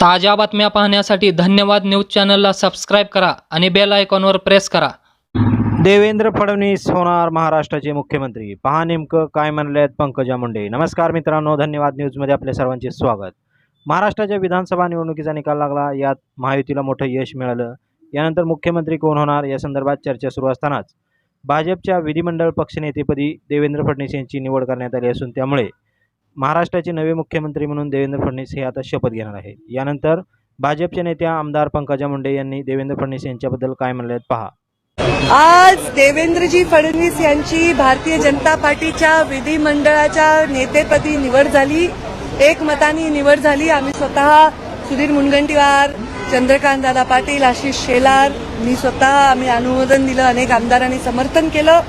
ताज्या बातम्या पाहण्यासाठी धन्यवाद न्यूज चॅनलला सबस्क्राईब करा आणि बेल आयकॉनवर प्रेस करा. देवेंद्र फडणवीस होणार महाराष्ट्राचे मुख्यमंत्री. पहा नेमकं काय म्हणले आहेत पंकजा मुंडे. नमस्कार मित्रांनो धन्यवाद न्यूजमध्ये आपले सर्वांचे स्वागत. महाराष्ट्राच्या विधानसभा निवडणुकीचा निकाल लागला यात महायुतीला मोठं यश मिळालं. यानंतर मुख्यमंत्री कोण होणार या संदर्भात चर्चा सुरू असतानाच. भाजपच्या विधिमंडळ पक्षनेतेपदी देवेंद्र फडणवीस यांची निवड करण्यात आली असून त्यामुळे महाराष्ट्राचे नवे मुख्यमंत्री म्हणून देवेंद्र फडणवीस हे आता शपथ घेणार आहेत यानंतर भाजपच्या नेत्या आमदार पंकजा मुंडे यांनी देवेंद्र फडणवीस यांच्याबद्दल काय म्हणले आहेत पहा. आज देवेंद्रजी फडणवीस यांची भारतीय जनता पार्टीच्या विधिमंडळाच्या नेतेपदी निवड झाली. एकमताने निवड झाली. आम्ही स्वतः सुधीर मुनगंटीवार चंद्रकांत दादा पाटील आशिष शेलार मी स्वतः आम्ही अनुमोदन दिलं अनेक आमदारांनी समर्थन केलं.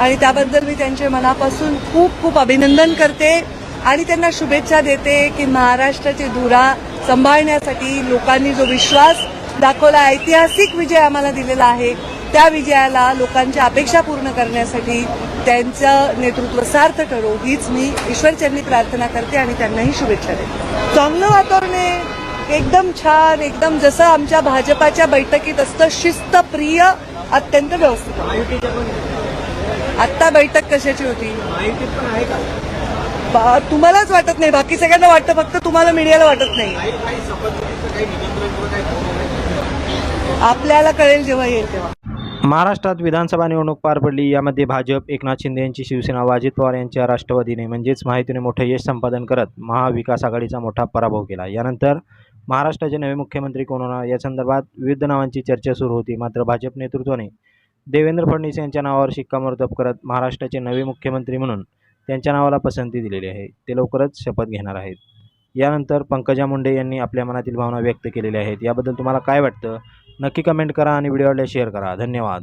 आणि त्याबद्दल मी त्यांचे मनापासून खूप खूप अभिनंदन करते. आणि त्यांना शुभेच्छा देते की महाराष्ट्राची धुरा सांभाळण्यासाठी लोकांनी जो विश्वास दाखवला ऐतिहासिक विजय आम्हाला दिलेला आहे त्या विजयाला लोकांच्या अपेक्षा पूर्ण करण्यासाठी त्यांचं नेतृत्व सार्थ करो हीच मी ईश्वरचरणी प्रार्थना करते आणि त्यांनाही शुभेच्छा देते. चांगलं वातावरण आहे. एकदम छान एकदम जसं आमच्या भाजपाच्या बैठकीत असतं शिस्तप्रिय अत्यंत व्यवस्थित. आत्ता बैठक कशाची होती? बा- तुम्हालाच वाटत नाही. बाकी सगळ्यांना वाटतं फक्त तुम्हाला मीडियाला वाटत नाही. आपल्याला कळेल जेव्हा येईल तेव्हा. महाराष्ट्रात विधानसभा निवडणूक पार पडली. यामध्ये भाजप एकनाथ शिंदे यांची शिवसेना अजित पवार यांच्या राष्ट्रवादीने म्हणजेच माहितीने मोठं यश संपादन करत महाविकास आघाडीचा मोठा पराभव केला. यानंतर महाराष्ट्राचे नवे मुख्यमंत्री कोण होणार? या संदर्भात विविध नावांची चर्चा सुरू होती. मात्र भाजप नेतृत्वाने देवेंद्र फडणवीस यांच्या नावावर शिक्कामोर्तब करत महाराष्ट्राचे नवे मुख्यमंत्री म्हणून त्यांच्या नावाला पसंती दिलेली आहे. ते लवकरच शपथ घेणार आहेत. यानंतर पंकजा मुंडे यांनी आपल्या मनातील भावना व्यक्त केलेल्या आहेत. याबद्दल तुम्हाला काय वाटतं? नक्की कमेंट करा आणि व्हिडिओला शेअर करा. धन्यवाद.